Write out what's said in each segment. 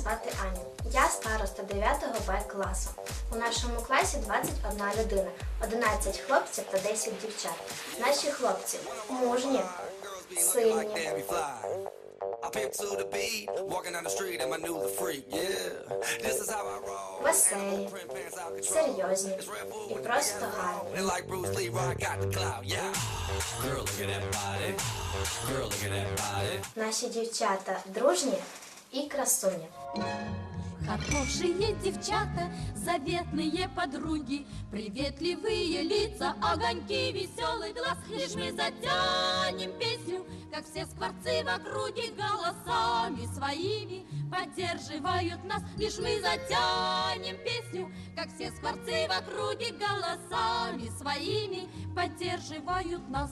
звати Аня. Я староста 9 Б класу. У нашому класі 21 людина, 11 хлопців та 10 дівчат. Наші хлопці мужні, сильні, веселі, серйозні і просто гарні. Наші дівчата дружні і красуні. Хорошие девчата, заветные подруги, Приветливые лица, огоньки, веселый глаз. Лишь мы затянем песню, как все скворцы в округе Голосами своими поддерживают нас. Лишь мы затянем песню, как все скворцы в округе Голосами своими поддерживают нас.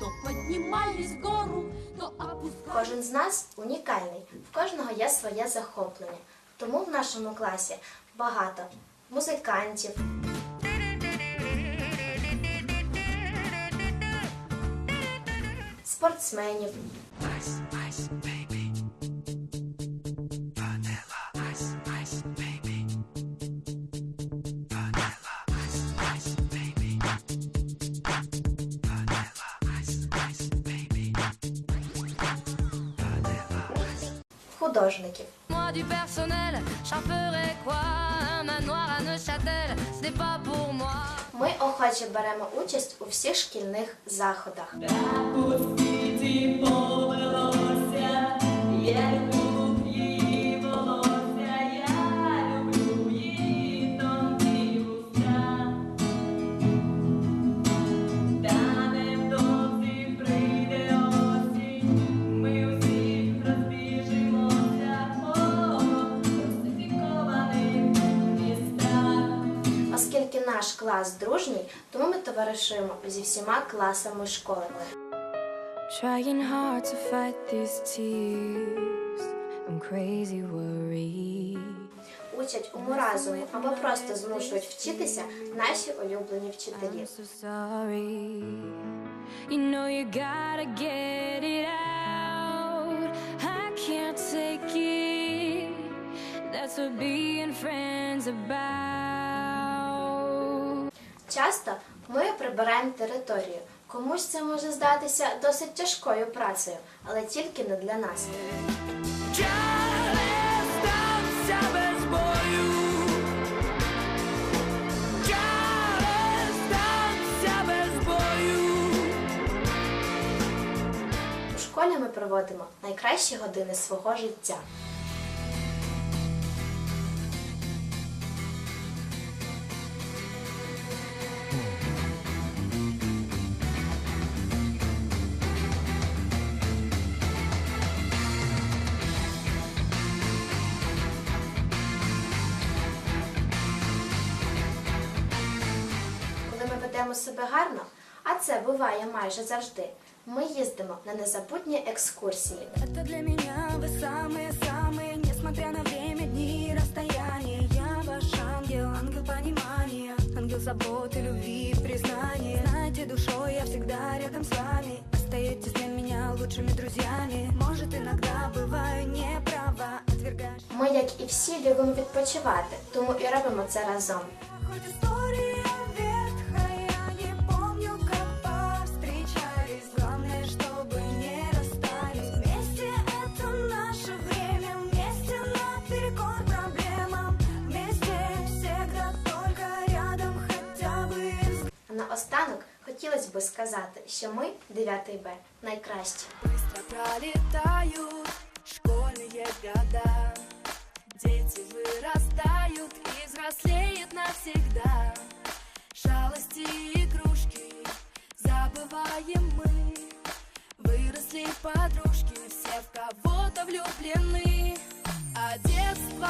То поднимались в гору, то опускались. Кожен з нас унікальний, в кожного є своє захоплення. Тому в нашому класі багато музикантів, спортсменів, Ice, ice, baby. Moi. Ми охоче беремо участь у всіх шкільних заходах. Наш клас дружній, тому ми товаришуємо зі всіма класами школи. Trying hard to fight these tears. I'm crazy. Учать уму разуму або просто змушують вчитися наші улюблені вчителі. I'm so sorry. You know you gotta get it out. I can't take it. That's what being friends about. Часто ми прибираємо територію. Комусь це може здатися досить тяжкою працею, але тільки не для нас. У школі ми проводимо найкращі години свого життя. Коли ми ведемо себе гарно, а це буває майже завжди, ми їздимо на незабутні екскурсії. Это для меня вы самые-самые, несмотря на время, дни, расстояние. Я ваш ангел, ангел понимания, ангел заботы, любви, признания. Знаете, душой я всегда рядом с вами. Остаетесь для меня лучшими друзьями. Может, иногда бываю не права, отвергаешь. Ми, як і всі, любимо відпочивати, тому і робимо це разом. Хоть история наостанок хотілося би сказати, що ми 9 Б найкращі. Быстро пролетают школьные года Дети вырастают и взрослеют навсегда Шалости и игрушки забываем мы Выросли подружки, все в кого-то влюблены А детство